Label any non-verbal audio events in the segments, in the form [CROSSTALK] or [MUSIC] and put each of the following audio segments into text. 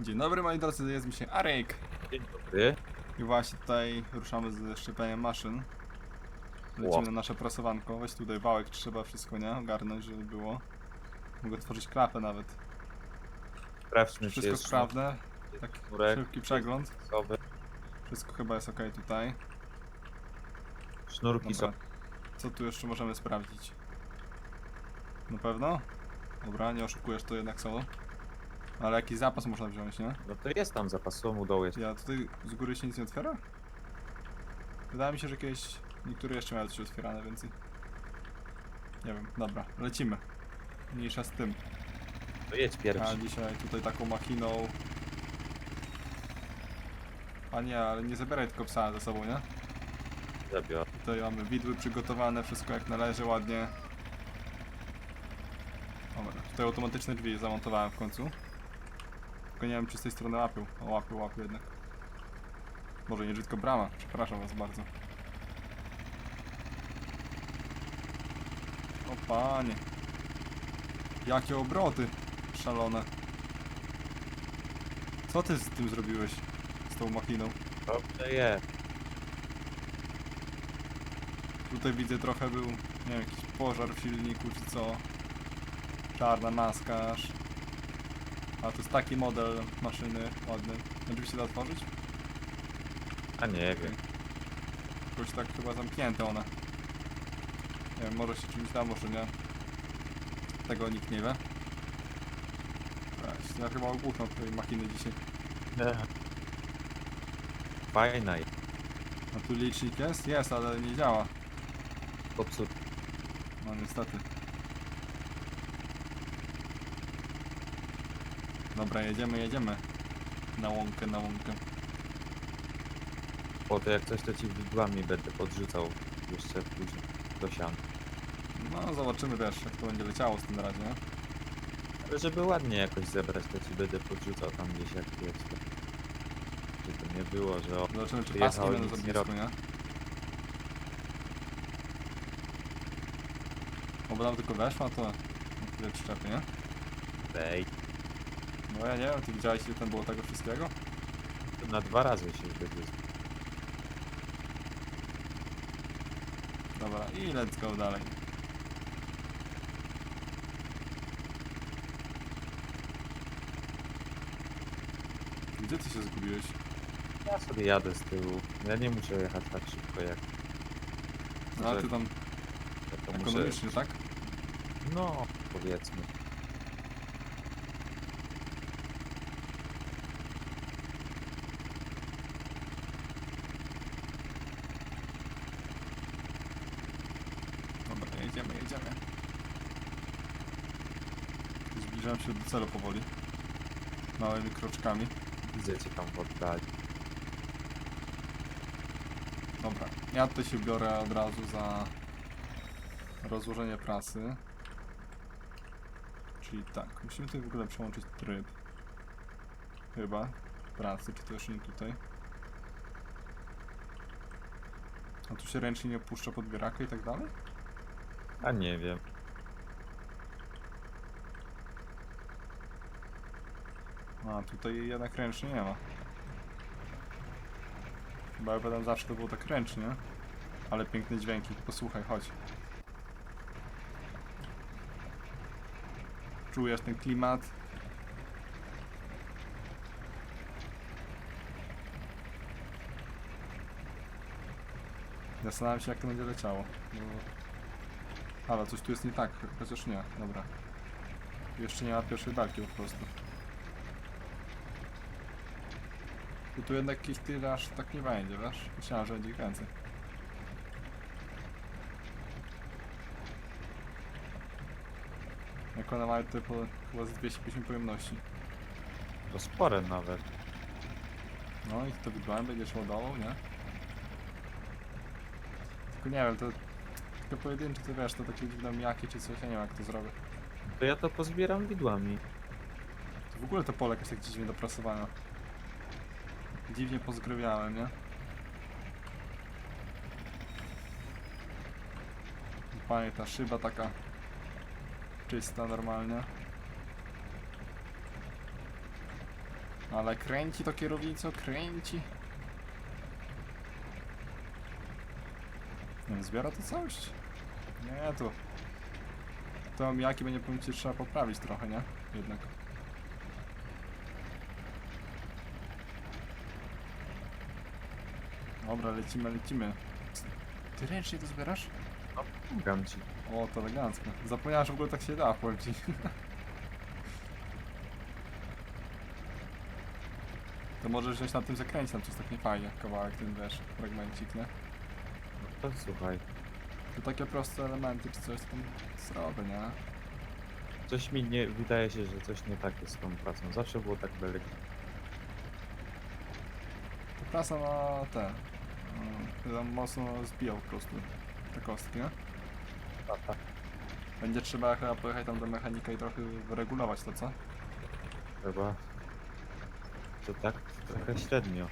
Dzień dobry moi drodzy, jest mi się Arek. Dzień dobry. I właśnie tutaj ruszamy ze szczepieniem maszyn. Lecimy Ło. na nasze prasowanko. Weź tutaj wałek, trzeba wszystko, nie? Ogarnąć, żeby było. Mogę tworzyć klapę nawet. Sprawdźmy, czy Wszystko jest sprawne. Tak, sznurek. szybki przegląd. Sowy. Wszystko chyba jest ok tutaj. Sznurki są. Dobra. Co tu jeszcze możemy sprawdzić? Na pewno? Dobra, nie oszukujesz, to jednak są. Ale jakiś zapas można wziąć, nie? No to jest tam zapasową u dołu jest. Ja tutaj z góry się nic nie otwiera? Wydaje mi się, że kiedyś niektóre jeszcze miały coś otwierane, więc... Nie wiem, dobra, lecimy. Mniejsza z tym. To jedź A pierwszy. dzisiaj tutaj taką machiną... A nie, ale nie zabieraj tylko psa ze sobą, nie? Zabiorę. Tutaj mamy widły przygotowane, wszystko jak należy, ładnie. Dobra, tutaj automatyczne drzwi zamontowałem w końcu. Tylko nie wiem czy z tej strony łapił. O, łapił, łapił jednak. Może nie tylko brama, przepraszam was bardzo. O panie. Jakie obroty szalone. Co ty z tym zrobiłeś? Z tą machiną? Dobrze jest. Tutaj widzę trochę był, nie wiem, jakiś pożar w silniku czy co. Czarna maska aż. A to jest taki model maszyny ładny. Będzie się da otworzyć? A nie wiem. Jakoś tak chyba zamknięte one. Nie wiem, może się czymś da, może nie. Tego nikt nie wie. Weź, Ja chyba ogłuchnął tej machiny dzisiaj. Fajna jest. A tu licznik jest? Jest, ale nie działa. Popsut. No niestety. Dobra, jedziemy, jedziemy. Na łąkę, na łąkę. Po to jak coś to ci widłami będę podrzucał jeszcze później do sian. No zobaczymy też, jak to będzie leciało z tym razie. nie? Ale żeby ładnie jakoś zebrać, to ci będę podrzucał tam gdzieś jak jest. Żeby to nie było, że o, Zobaczymy, czy paski i będą za nic nie blisko, robi. nie? Tylko weszła, to na chwilę przyczepy, nie? ej, No ja nie wiem, ty widziałeś ile tam było tego wszystkiego? na dwa razy się będzie. Dobra, i let's go dalej. Gdzie ty się zgubiłeś? Ja sobie jadę z tyłu. Ja nie muszę jechać tak szybko jak No, a Że- ty tam ja to muszę. ekonomicznie, tak? No, powiedzmy. Dobra, jedziemy, jedziemy. Zbliżam się do celu powoli. Małymi kroczkami. Widzę cię tam w oddali. Dobra, ja tutaj się biorę od razu za rozłożenie prasy. Czyli tak, musimy tutaj w ogóle przełączyć tryb. Chyba. Pracy, czy też nie tutaj. A tu się ręcznie nie opuszcza podbieraka i tak dalej? A nie wiem. A, tutaj jednak ręcznie nie ma. Chyba pamiętam zawsze to było tak ręcznie. Ale piękne dźwięki. Posłuchaj, chodź. Czujesz ten klimat? Zastanawiam się jak to będzie leciało. Ale coś tu jest nie tak, chociaż nie, dobra. Jeszcze nie ma pierwszej belki po prostu. Bo tu jednak jakiś tyraż tak nie będzie, wiesz? Myślałem, że będzie ich więcej. Jak one mają po, chyba z 250 pojemności. To spore nawet. No i to wydbałem, będziesz ładował, nie? Tylko nie wiem, to tylko pojedyncze, to wiesz, to takie dziwne mijaki czy coś, ja nie wiem jak to zrobię. To ja to pozbieram widłami. To w ogóle to pole jakoś tak dziwnie doprasowane. Dziwnie pozgrywiałem, nie? Panie, ta szyba taka czysta normalnie. Ale kręci to kierownicą, kręci. Nie zbiera to całość? Nie, to... To mijaki będzie ci trzeba poprawić trochę, nie? Jednak. Dobra, lecimy, lecimy. Ty ręcznie to zbierasz? Pomagam ci. O, to elegancko. Zapomniałem, że w ogóle tak się da, powiem ci. [LAUGHS] To możesz wziąć na tym zakręcie, tam coś tak nie fajnie, kawałek ten wiesz, fragmencik, nie? No to słuchaj. To takie proste elementy czy coś tam zrobię, nie? Coś mi nie... Wydaje się, że coś nie tak jest z tą pracą. Zawsze było tak delikatnie. To prasa ma te... Tam mocno zbijał po prostu te kostki, nie? A, tak. Będzie trzeba chyba pojechać tam do mechanika i trochę wyregulować to, co? Chyba... To tak trochę średnio.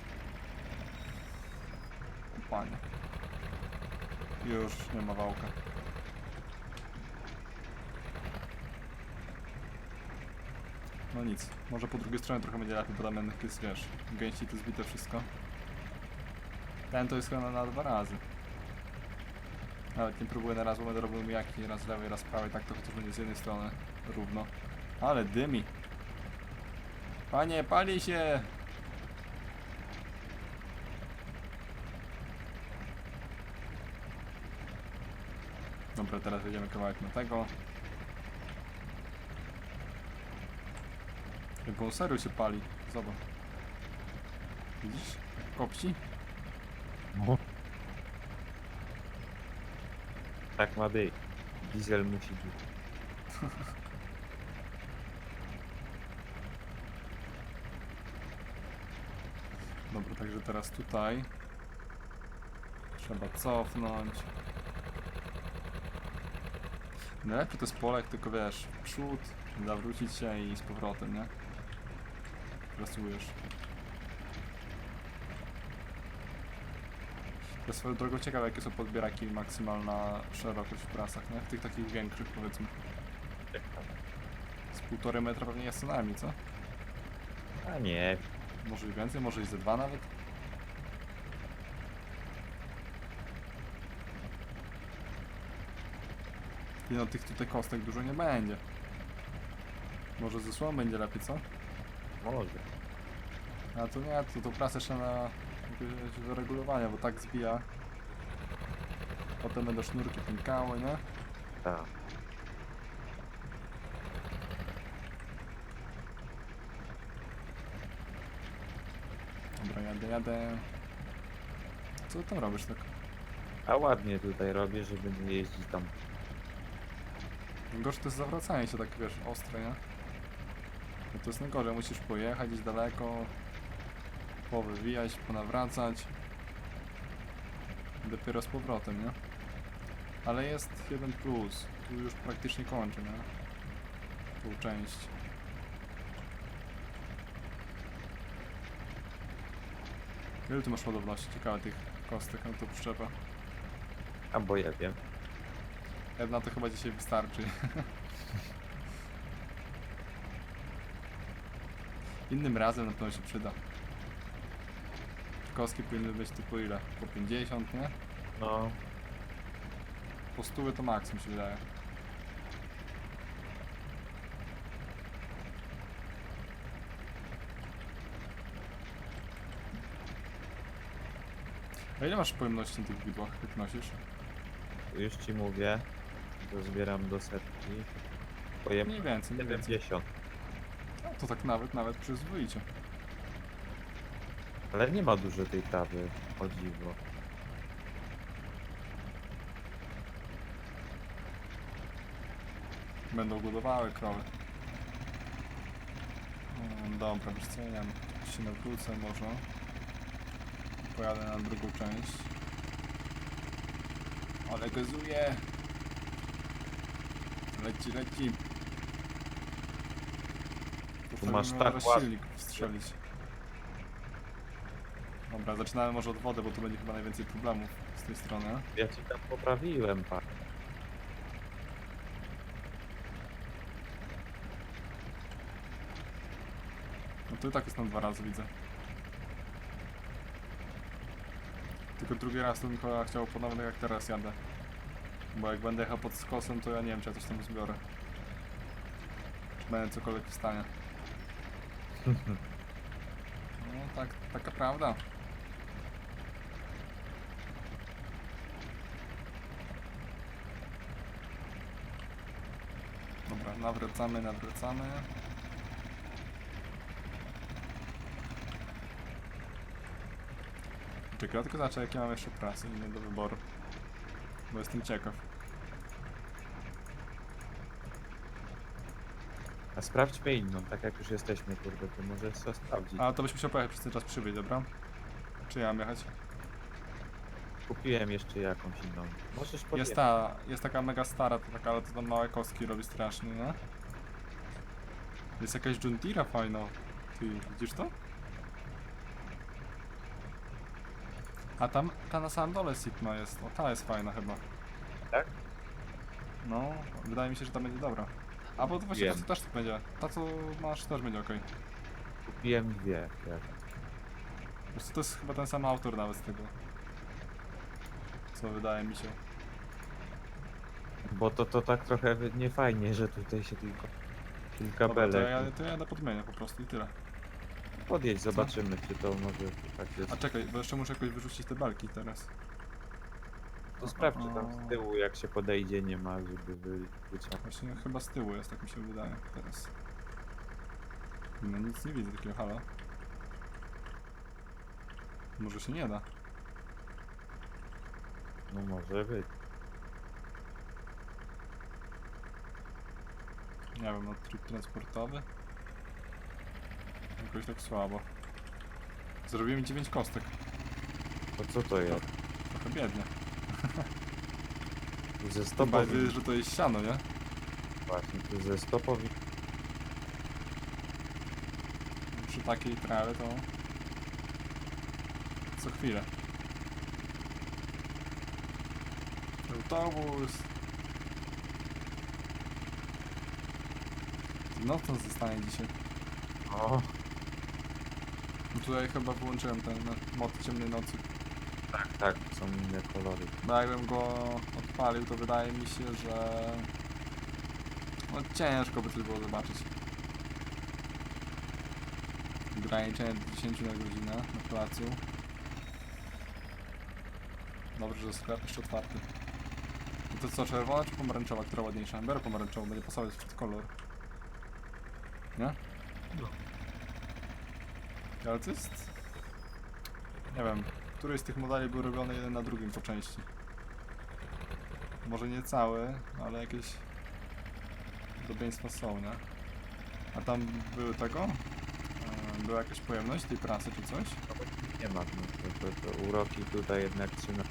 Panie. Już nie ma wałka. No nic, może po drugiej stronie trochę będzie lepiej, bo tam jest, wiesz, gęściej to zbite wszystko. Ten to jest chyba na, dwa razy. Nawet nie próbuję na raz, bo będę robił mijaki raz z lewej, raz z prawej, tak to chociaż będzie z jednej strony równo. Ale dymi! Panie, pali się! Dobra, teraz wejdziemy kawałek na tego. On serio się pali. Zobacz. Widzisz? Kopci? No. Tak ma być. Diesel musi być. [LAUGHS] Dobra, także teraz tutaj. Trzeba cofnąć. Najlepiej to jest polek, tylko wiesz, w przód, zawrócić się i z powrotem, nie? Pracujesz. Ja swoją drogą ciekawe jakie są podbieraki maksymalna szerokość w prasach, nie? W tych takich większych powiedzmy. Z półtorej metra pewnie jest co najmniej, co? A nie. Może i więcej, może i ze dwa nawet. I no tych tutaj kostek dużo nie będzie. Może ze słomą będzie lepiej, co? Może. A to nie, to, to prasę jeszcze na jakieś do regulowania, bo tak zbija. Potem będą sznurki pękały, nie? Tak. Dobra, jadę, jadę. Co ty tam robisz tak? A ładnie tutaj robię, żeby nie jeździć tam. Gorsze to jest zawracanie się tak, wiesz, ostre, nie? No to jest najgorzej, musisz pojechać gdzieś daleko, powywijać, ponawracać. Dopiero z powrotem, nie? Ale jest jeden plus, tu już praktycznie kończę, nie? Tą część. Ile tu masz ładowności? Ciekawe tych kostek na to przyczepę. A bo ja wiem. Jedna to chyba dzisiaj wystarczy. [LAUGHS] Innym razem na pewno się przyda. Kostki powinny być typu ile? Po 50, nie? No. Po 100 to maks mi się wydaje. A ile masz pojemności na tych widłach, jak nosisz? Już ci mówię. To zbieram do setki. Pojem Mniej więcej, mniej więcej. 70. No, to tak nawet, nawet przyzwoicie. Ale nie ma dużo tej trawy. O dziwo. Będą budowały krowy. Mm, Dobra, wiesz co, ja się nawrócę może. Pojadę na drugą część. Ale gazuję! Leci, leci! Tu masz Postawimy tak ładnie. silnik. Dobra, zaczynamy może od wody, bo tu będzie chyba najwięcej problemów z tej strony. Ja ci tam poprawiłem, pak. No to i tak jest tam dwa razy, widzę. Tylko drugi raz to bym chyba chciał ponownie jak teraz jadę. Bo jak będę jechał pod skosem, to ja nie wiem, czy ja coś tam zbiorę. Czy będę cokolwiek w stanie. [LAUGHS] No tak, taka prawda. Dobra, nawracamy, nawracamy. Czekaj, ja tylko zobaczę jakie mam jeszcze prasy inne do wyboru. Bo jestem ciekaw. A sprawdźmy inną, tak jak już jesteśmy, kurde, to może co sprawdzić. A to byś musiał pojechać przez ten czas przybyć, dobra? Czy ja mam jechać? Kupiłem jeszcze jakąś inną. Możesz podjechać. Jest ta, jest taka mega stara, to taka, ale to tam małe kostki robi strasznie, nie? Jest jakaś Deere fajna. Ty, widzisz to? A tam, ta na samym dole Sigma jest, o ta jest fajna chyba. Tak? No, wydaje mi się, że ta będzie dobra. A bo to właśnie Wiem. to też będzie. Ta co masz też będzie okej. Kupiłem dwie. Jak. Po prostu to jest chyba ten sam autor nawet z tego. Co wydaje mi się. Bo to, to tak trochę niefajnie, że tutaj się tylko kilka Dobra, to belek. ja, to ja jadę podmienię po prostu i tyle. Podjedź, zobaczymy, czy to może tak jest. A czekaj, bo jeszcze muszę jakoś wyrzucić te belki teraz. To sprawdź, czy tam z tyłu, jak się podejdzie, nie ma, żeby wy, wyciągnąć. Właśnie chyba z tyłu jest, tak mi się wydaje teraz. No nic nie widzę takiego halo. Może się nie da. No może być. Nie wiem, no tryb transportowy. Jakoś tak słabo. Zrobiłem 9 kostek. To co to jest? Trochę biednie. [LAUGHS] Ze To stopowi. bardziej, że to jest siano, nie? Właśnie, tu ze stopowi. Przy takiej trawie to... Co chwilę. Autobus. Nocą zostanie dzisiaj. O, No Tutaj chyba wyłączyłem ten no, mod ciemnej nocy. tak, tak, są inne kolory. Bo jakbym go odpalił, to wydaje mi się, że... No ciężko by coś było zobaczyć. Ograniczenie do 10 na godzinę na placu. Dobrze, że sklep jeszcze otwarty. No to co, czerwona czy pomarańczowa? Która ładniejsza? Biorę pomarańczową, będzie pasować w kolor. Nie? No. Ale to jest... Nie wiem, który z tych modeli był robiony jeden na drugim po części. Może nie cały, ale jakieś podobieństwa są, nie? A tam były tego? E, Była jakaś pojemność tej pracy czy coś? Nie ma, no to, to, to uroki tutaj jednak trzyma.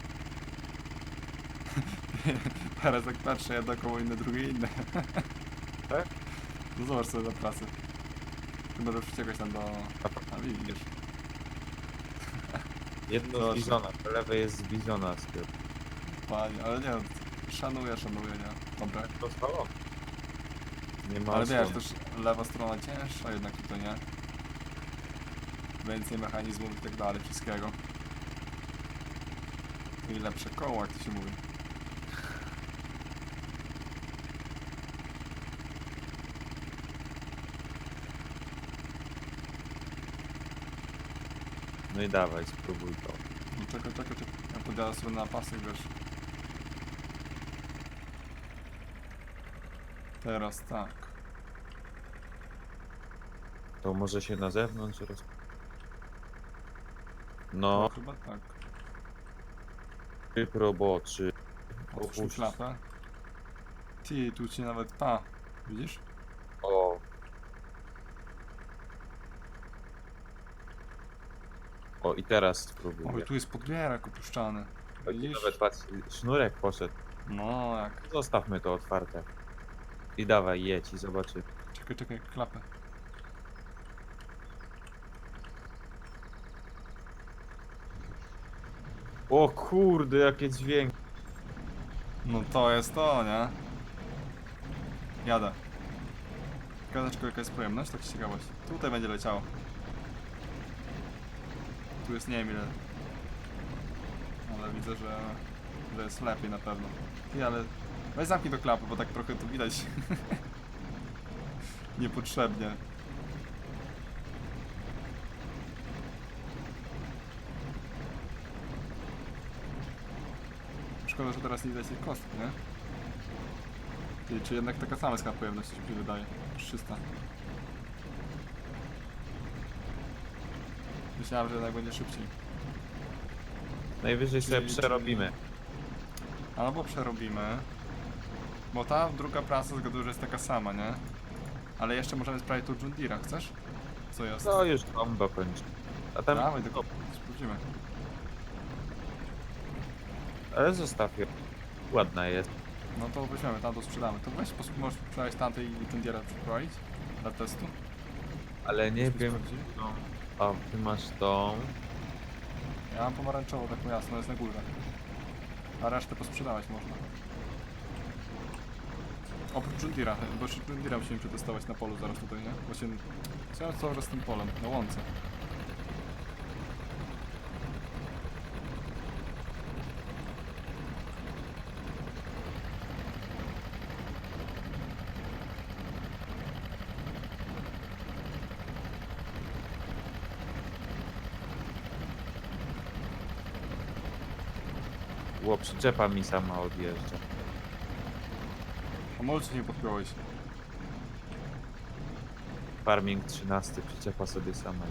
[LAUGHS] Teraz jak patrzę, jedno koło inne, drugie inne. [LAUGHS] Tak? No zobacz sobie na pracę. Chyba, że przeciekać tam do... A widzisz. [LAUGHS] Jedno z bizona, to lewe jest z bizona tyłu. Panie, ale nie, szanuję, szanuję, nie? Dobra. To stało? Nie ma Ale wiesz, też lewa strona cięższa jednak tutaj, nie? Więcej mechanizmów i tak dalej, wszystkiego. I lepsze koło, jak to się mówi. No i dawaj, spróbuj to. No czekaj, czekaj, czekaj. Ja podjadę sobie na pasy, wiesz. Teraz tak. To może się na zewnątrz roz... No. No, chyba tak. tryb roboczy. Otwórz Opuść. klapę. Ty, tu ci nawet ta. Widzisz? O. O i teraz spróbuj. Oj, tu jest podbierak opuszczany. Widzisz? Nawet patrz, sznurek poszedł. No, jak. Zostawmy to otwarte. I dawaj, jedź i zobaczy. Czekaj, czekaj, klapę. O kurde, jakie dźwięki. No to jest to, nie? Jadę. Gadaczko, jaka jest pojemność? Tak z ciekawości. Tutaj będzie leciało. Tu jest nie wiem ile. Ale widzę, że, że jest lepiej na pewno. Ty, ale weź zamknij do klapy, bo tak trochę tu widać. [LAUGHS] Niepotrzebnie. Szkoda, że teraz nie widać tej kostki, nie? Ty, czy jednak taka sama skala pojemność mi się wydaje? 300. Myślałem, że jednak będzie szybciej. Najwyżej sobie Czyli- przerobimy. Albo przerobimy. Bo ta druga prasa zgaduję, że jest taka sama, nie? Ale jeszcze możemy sprawdzić tu John Deere'a, chcesz? Co jest? No już kombo kończy. A tam... Dawaj, tylko sprawdzimy. Ale zostaw ją. Ładna jest. No to weźmiemy, tam to sprzedamy. To weź, pos- możesz sprzedać tamtej Deere'a przeprowadzić dla testu. Ale nie wiem... sprawdzili. O, ty masz tą... Ja mam pomarańczową, taką jasną, jest na górze. A resztę posprzedawać można. Oprócz John Deere'a, bo Deere'a musimy przetestować na polu zaraz tutaj, nie? Właśnie, co, co z tym polem? Na łące. Ło, przyczepa mi sama odjeżdża. A może nie podpiąłeś? Farming 13, przyczepa sobie sama.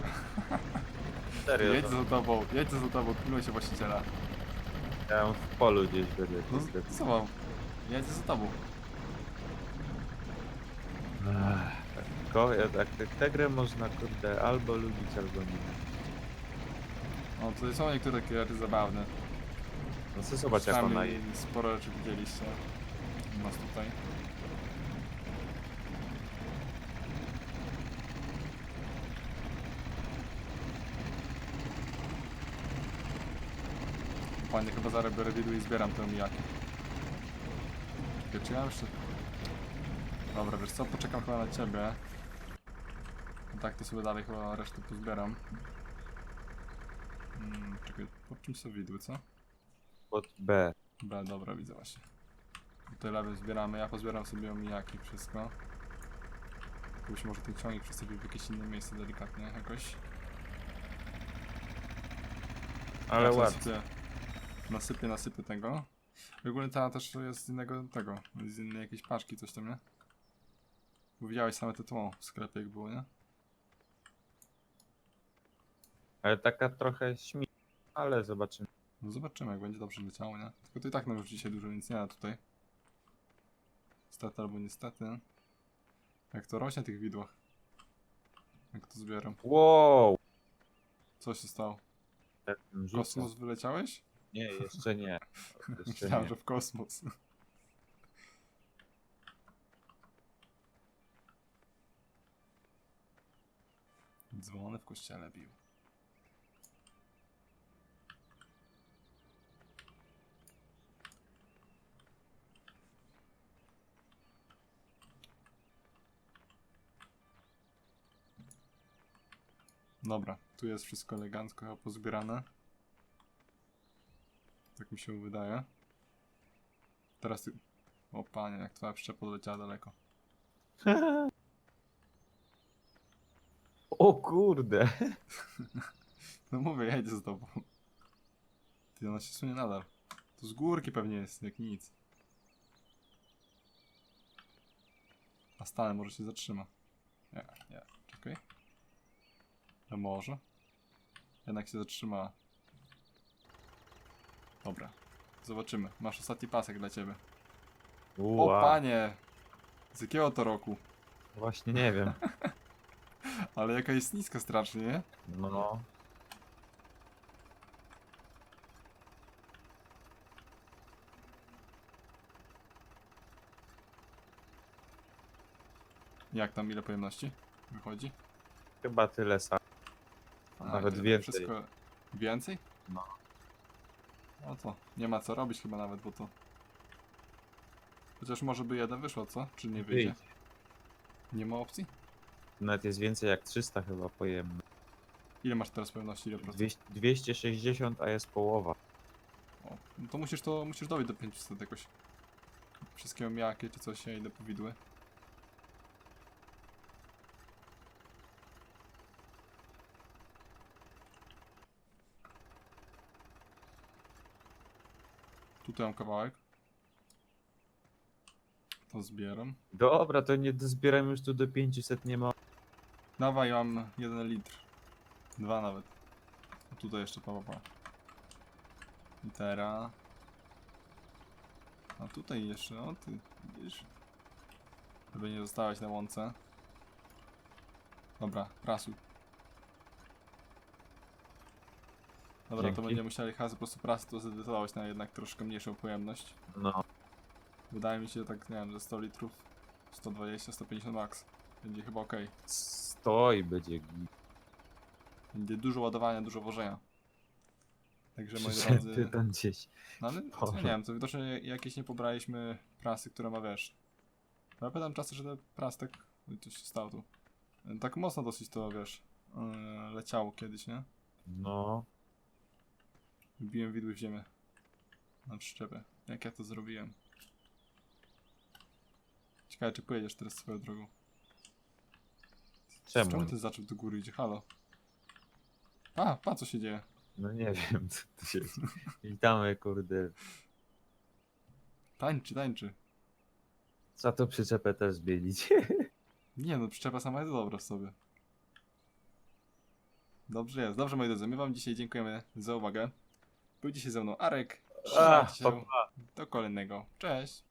[LAUGHS] Serio, Jedź to za tobą, jedź za tobą, pilnuj się właściciela. ja ją w polu gdzieś będę No, niestety. co mam? Jedź za tobą. Ach, Ko, ja, tak, tak, tę grę można kurde albo lubić, albo nie. No tutaj są niektóre takie rzeczy zabawne. No co zobacz jak ona sporo rzeczy widzieliście. U nas tutaj. Panie, chyba zaraz biorę widu i zbieram tę. Czekaj, Czy ja jeszcze... Dobra, wiesz co, poczekam chyba na ciebie. Tak to sobie dalej chyba resztę pozbieram. Hmm, czekaj, pod czym są widły, co? Pod B. B, dobra, widzę właśnie. Tutaj lewy zbieramy, ja pozbieram sobie omijaki, wszystko. Pójść może ten ciągnik przestawić w jakieś inne miejsce delikatnie jakoś. Ale Ja ładnie. Nasypię, nasypię, nasypię tego. W ogóle ta też jest z innego tego, z innej jakiejś paczki, coś tam, nie? Bo widziałeś same te tło w sklepie jak było, nie? Ale taka trochę śmi... Ale zobaczymy. No zobaczymy, jak będzie dobrze leciało, nie? Tylko to i tak nam już dzisiaj dużo nic nie da tutaj. Niestety albo niestety. Jak to rośnie tych widłach. Jak to zbieram. Wow! Co się stało? Tak W kosmos wyleciałeś? Nie, jeszcze nie. [LAUGHS] Jeszcze Myślałem, nie. że w kosmos. Dzwony w kościele bił. Dobra, tu jest wszystko elegancko chyba pozbierane. Tak mi się wydaje. Teraz. O panie, jak twoja przyczepa odleciała daleko. [LAUGHS] O kurde! [LAUGHS] No mówię, ja idę z tobą. Ty, ona się sunie nadal. To z górki pewnie jest, jak nic. A stanę, może się zatrzyma. Nie, nie, czekaj. No może. Jednak się zatrzymała. Dobra. Zobaczymy. Masz ostatni pasek dla ciebie. O Ua, panie! Z jakiego to roku? Właśnie nie wiem. [LAUGHS] Ale jaka jest niska strasznie, nie? No. Jak tam, ile pojemności wychodzi? Chyba tyle sam. Nawet więcej. Wszystko... Więcej? No. No to nie ma co robić chyba nawet, bo to... Chociaż może by jeden wyszło, co? Czy nie wyjdzie? Wyjdzie. Nie ma opcji? Nawet jest więcej jak 300 chyba pojemne. Ile masz teraz pewności? Ile procent? 200, 260, a jest połowa. O, no to musisz to, musisz dojść do 500 jakoś. Wszystkie omijakie czy coś, ja idę po mam kawałek. To zbieram. Dobra, to nie zbieram już tu do 500, nie ma. Dawaj, mam jeden litr. Dwa nawet. A tutaj jeszcze PvP. Litera. A tutaj jeszcze, o ty, widzisz? Żeby nie zostawać na łące. Dobra, prasuj. Dobra, to Dzięki. będziemy musieli hasy po prostu prasy to zedytować na jednak troszkę mniejszą pojemność. No, Wydaje mi się, że tak, nie wiem, ze 100 litrów, 120, 150 max. Będzie chyba ok. stoi będzie git. Będzie dużo ładowania, dużo wożenia. Także moi Przyszedł drodzy. tytan gdzieś. No ale co, Boże. nie wiem, to widocznie jakieś nie pobraliśmy prasy, która ma wiesz. No Ja pytam czasem, że ten pras tak. Oj, coś się stało tu. Tak mocno dosyć to wiesz. Yy, leciało kiedyś, nie? No, Wbiłem widły w ziemię. Na przyczepę. Jak ja to zrobiłem. Ciekawe, czy pojedziesz teraz swoją drogą. czemu? Czemu ty zaczął do góry idzie? Halo. A, pa co się dzieje? No nie [LAUGHS] wiem, co tu się... Witamy, kurde. Tańczy, tańczy. Trzeba to przyczepę też zmienić. [LAUGHS] Nie no, przyczepa sama jest dobra w sobie. Dobrze jest. Dobrze moi drodzy, my wam dzisiaj dziękujemy za uwagę. Był dzisiaj ze mną Arek. Trzymajcie pa, się. Do kolejnego. Cześć.